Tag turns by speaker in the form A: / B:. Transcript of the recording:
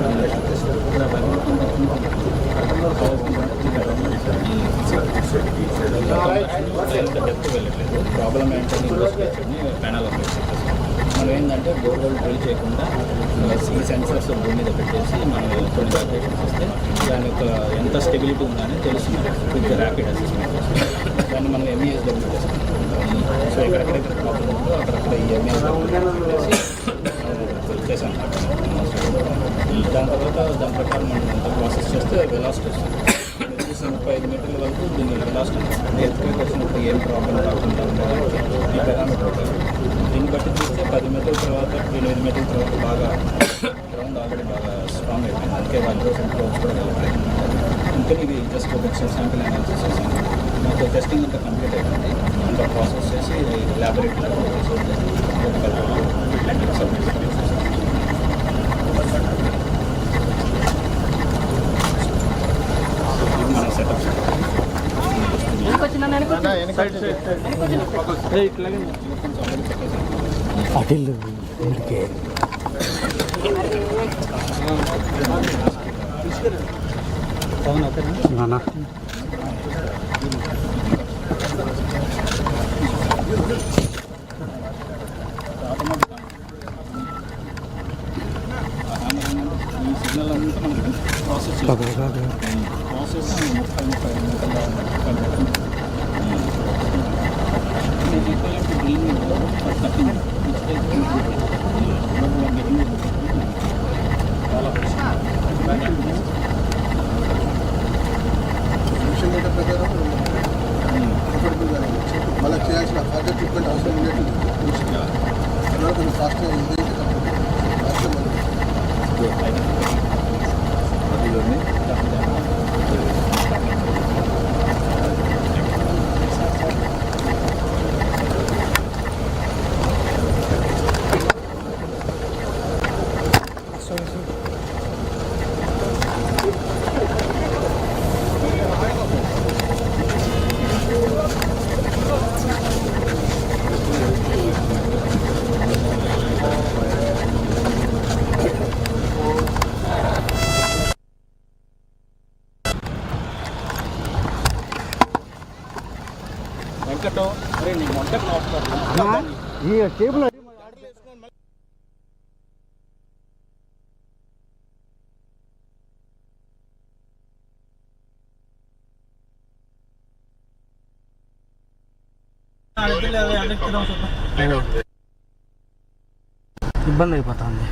A: వెళ్ళట్లేదు ప్రాబ్లం ఏంటంటే ప్యానల్ మనం ఏంటంటే బోర్వెల్ డ్రిల్ చేయకుండా ఈ సెన్సర్స్ భూమి మీద పెట్టేసి మనం కొన్ని క్యాలిక్యులేషన్స్ వస్తే దాని యొక్క ఎంత స్టెబిలిటీ ఉందని తెలుస్తుంది విత్ ర్యాపిడ్ అసెస్మెంట్ దాన్ని మనం ఎంఈఎస్ డెవలప్ చేసుకుంటాం సో ఎక్కడెక్కడెక్కడ ప్రాబ్లం ఉందో అక్కడక్కడ ఈ ఎంఈఎస్ డెవలప్ చేసి దాని తర్వాత దాని ప్రకారం మనం అంత ప్రాసెస్ చేస్తే వెలాసిటీ వస్తుంది ముప్పై ఐదు మీటర్ల వరకు దీన్ని వెలాసిటీ అంటే ఎత్తుకైతే వచ్చినప్పుడు ఏం ప్రాబ్లం రాకుండా ఉండడానికి ఈ పెరామీటర్ దీన్ని బట్టి చూస్తే పది మీటర్ల తర్వాత ఎనిమిది మీటర్ల తర్వాత బాగా గ్రౌండ్ ఆల్రెడీ బాగా స్ట్రాంగ్ అయిపోయింది. అందుకే వన్ పర్సెంట్ క్లోజ్ కూడా వెళ్ళాలి ఇంకా ఇది జస్ట్ ఒక శాంపిల్ అనాలిసిస్ చేసాం మాకు టెస్టింగ్ అంతా కంప్లీట్ అయిపోయింది. అంతా ప్రాసెస్ చేసి ల్యాబొరేటరీలో సబ్మిట్ ఇది మన
B: అటిల్లు ఇంటికే
A: నానా ఓకేనా
B: నాన్న
A: ఈ సిగ్నల్ అంతా మనం ప్రాసెస్
B: అదే అదే
A: ప్రాసెస్ ముప్పై ముప్పై ఐదు వెంకటం అరే నీ మొట్టకు నమస్కారం
B: ఈ టేబుల్ ఇబ్బంది అయిపోతుంది.